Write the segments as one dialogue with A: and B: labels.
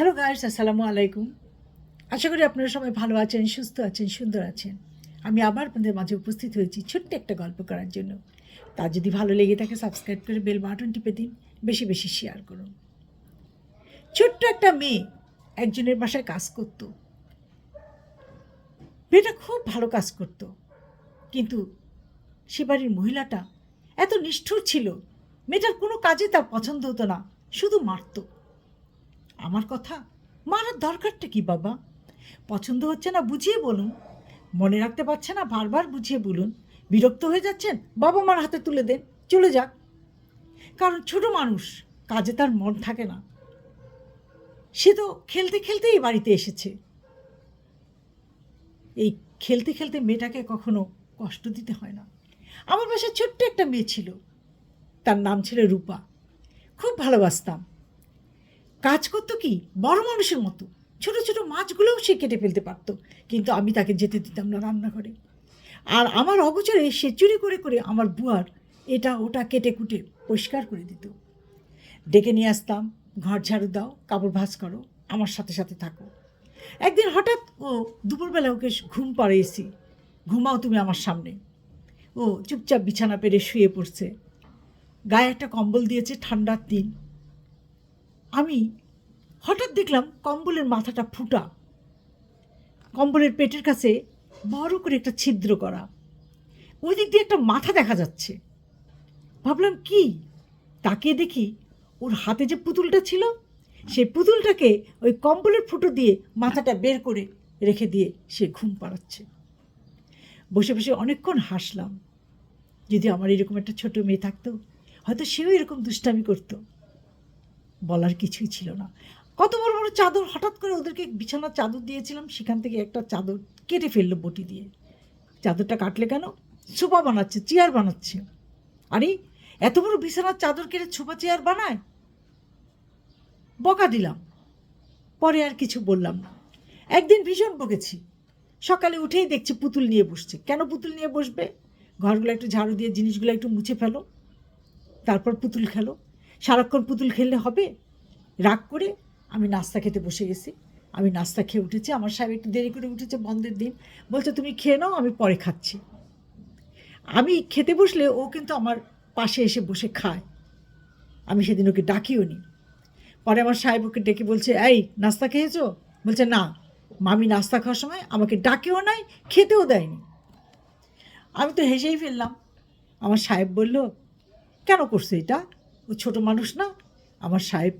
A: Hello guys আসসালামু আলাইকুম আশা করি আপনারা সবাই ভালো আছেন, সুস্থ আছেন, সুন্দর আছেন। আমি আবার আপনাদের মাঝে উপস্থিত হয়েছি ছোট্ট একটা গল্প করার জন্য। তা যদি ভালো লেগে থাকে সাবস্ক্রাইব করে বেল বাটন টিপে দিন। বেশি বেশি শেয়ার করুন। ছোট্ট একটা মেয়ে একজনের বাসায় কাজ করতো। মেয়েটা খুব ভালো কাজ করতো। কিন্তু সে বাড়ির মহিলাটা এত নিষ্ঠুর ছিল, মেয়েটার কোনো কাজে তার পছন্দ হতো না, শুধু মারতো। আমার কথা? মারার দরকারটা কি বাবা? পছন্দ হচ্ছে না, বুঝিয়ে বলুন। মনে রাখতে পারছে না, বারবার বুঝিয়ে বলুন। বিরক্ত হয়ে যাচ্ছেন? বাবা মার হাতে তুলে দেন। চলে যাক। কারণ ছোট মানুষ, কাজে তার মন থাকে না। সে তো খেলতে খেলতেই বাড়িতে এসেছে। এই খেলতে খেলতে মেয়েটাকে কখনো কষ্ট দিতে হয় না। আমার বাসায় ছোট্ট একটা মেয়ে ছিল। তার নাম ছিল রূপা। খুব ভালোবাসতাম। কাজ করতো কি? বড় মানুষের মতো। ছোট ছোট মাছগুলোও সে কেটে ফেলতে পারতো। কিন্তু আমি তাকে যেতে দিতাম না রান্নাঘরে। আর আমার অগোচরে সে চুরি করে করে আমার বুয়ার এটা ওটা কেটে কুটে পরিষ্কার করে দিত। ডেকে নিয়ে আসতাম, ঘর ঝাড়ু দাও, কাপড় ভাঁজ করো, আমার সাথে সাথে থাকো। একদিন হঠাৎ, ও, দুপুরবেলা ওকে ঘুম পাড়িয়েছি ঘুমাও তুমি আমার সামনে। ও চুপচাপ বিছানা পেরে শুয়ে পড়ছে। গায়ে একটা কম্বল দিয়েছে ঠান্ডার দিন। আমি হঠাৎ দেখলাম কম্বলের মাথাটা ফুটা। কম্বলের পেটের কাছে বড় করে একটা ছিদ্র করা। ওই দিক দিয়ে একটা মাথা দেখা যাচ্ছে। ভাবলাম, কি? তাকিয়ে দেখি ওর হাতে যে পুতুলটা ছিল, সেই পুতুলটাকে ওই কম্বলের ফুটো দিয়ে মাথাটা বের করে রেখে দিয়ে সে ঘুম পাড়াচ্ছে। বসে বসে অনেকক্ষণ হাসলাম। যদি আমার এরকম একটা ছোট মেয়ে থাকতো, হয়তো সেও এরকম দুষ্টামি করতো। বলার কিছুই ছিল না। কত বড় বড় চাদর হঠাৎ করে ওদেরকে বিছানার চাদর দিয়েছিলাম, সেখান থেকে একটা চাদর কেটে ফেলল বটি দিয়ে। চাদরটা কাটলে কেন? সোফা বানাচ্ছে, চেয়ার বানাচ্ছে। আরে, এত বড় বিছানার চাদর কেটে ছোপা চেয়ার বানায়? বকা দিলাম। পরে আর কিছু বললাম না। একদিন ভীষণ বকেছি। সকালে উঠেই দেখছি পুতুল নিয়ে বসছে। কেন পুতুল নিয়ে বসবে? ঘরগুলো একটু ঝাড়ু দিয়ে জিনিসগুলো একটু মুছে ফেলো। তারপর পুতুল খেলো। সারাক্ষণ পুতুল খেললে হবে? রাগ করে আমি নাস্তা খেতে বসে গেছি। আমি নাস্তা খেয়ে উঠেছি। আমার সাহেব একটু দেরি করে উঠেছে, বন্ধের দিন। বলছে, তুমি খেয়ে নাও, আমি পরে খাচ্ছি। আমি খেতে বসলে ও কিন্তু আমার পাশে এসে বসে খায়। আমি সেদিন ওকে ডাকিও নি। পরে আমার সাহেব ওকে ডেকে বলছে, এই, নাস্তা খেয়েছো? বলছে, না। মামি নাস্তা খাওয়ার সময় আমাকে ডাকেও নাই, খেতেও দেয়নি। আমি তো হেসেই ফেললাম। আমার সাহেব বলল, কেন করছে এটা? ও ছোট মানুষ না, আমার সাহেব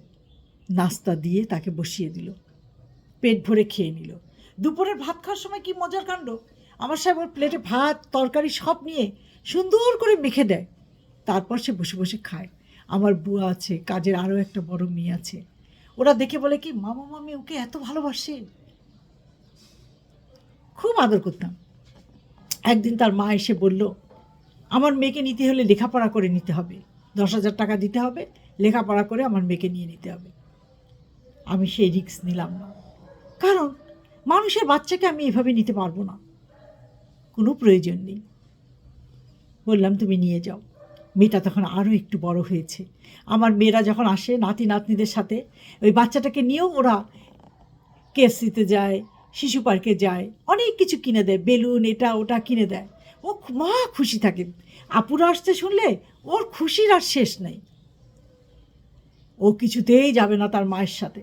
A: নাস্তা দিয়ে তাকে বসিয়ে দিল। পেট ভরে খেয়ে নিল। দুপুরের ভাত খাওয়ার সময় কি মজার কাণ্ড? আমার সাহেব ওর প্লেটে ভাত, তরকারি সব নিয়ে সুন্দর করে মেখে দেয়। তারপর সে বসে বসে খায়। আমার বুয়া আছে, কাজের আরও একটা বড় মেয়ে আছে। ওরা দেখে বলে কি, মামা, মামি, ওকে এত ভালোবাসে? খুব আদর করতাম। একদিন তার মা এসে বলল, আমার মেয়েকে নিতে হলে লেখাপড়া করে নিতে হবে। দশ হাজার টাকা দিতে হবে, লেখাপড়া করে আমার মেয়েকে নিয়ে নিতে হবে। আমি সেই রিস্ক নিলাম না। কারণ মানুষের বাচ্চাকে আমি এভাবে নিতে পারব না। কোনো প্রয়োজন নেই। বললাম, তুমি নিয়ে যাও। মেয়েটা তখন আরও একটু বড় হয়েছে। আমার মেয়েরা যখন আসে, নাতি নাতনিদের সাথে, ওই বাচ্চাটাকে নিয়েও ওরা কেএফসিতে যায়, শিশু পার্কে যায়, অনেক কিছু কিনে দেয়। বেলুন, এটা, ওটা কিনে দেয়। ও মা খুশি থাকে। আপুরা আসতে শুনলে ওর খুশির আর শেষ নেই। ও কিছুতেই যাবে না তার মায়ের সাথে।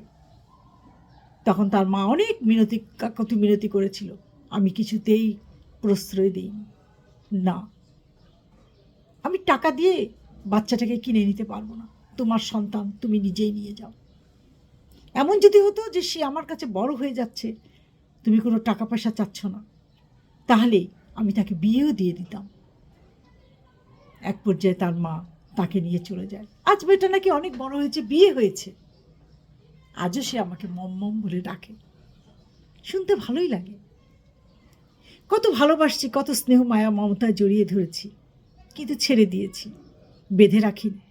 A: তখন তার মা অনেক মিনতি, কাকতি মিনতি করেছিল। আমি কিছুতেই প্রশ্রয় দিইনি। না, আমি টাকা দিয়ে বাচ্চাটাকে কিনে নিতে পারব না। তোমার সন্তান তুমি নিজেই নিয়ে যাও। এমন যদি হতো যে সে আমার কাছে বড় হয়ে যাচ্ছে, তুমি কোনো টাকা পয়সা চাচ্ছ না। তাহলে আমি তাকে বিয়েও দিয়ে দিতাম। এক পর্যায়ে তার মা তাকে নিয়ে চলে যায়। আজ মেয়েটা নাকি অনেক বড় হয়েছে, বিয়ে হয়েছে। আজও সে আমাকে মম মম বলে ডাকে। শুনতে ভালোই লাগে। কত ভালোবাসছি, কত স্নেহ মায়া, মমতা জড়িয়ে ধরেছি, কিন্তু ছেড়ে দিয়েছি, বেঁধে রাখিনি।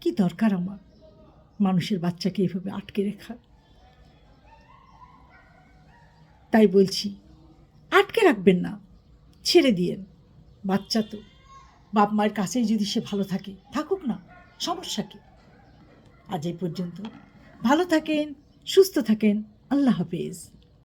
A: কি দরকার আমার মানুষের বাচ্চাকে এভাবে আটকে রেখা তাই বলছি, আটকে রাখবেন না। ছেড়ে দিয়েন। বাচ্চা তো। বাপ মায়ের কাছেই যদি সে ভালো থাকে, থাকুক না, সমস্যা কি? আজ এই পর্যন্ত। ভালো থাকেন, সুস্থ থাকেন। আল্লাহ হাফিজ।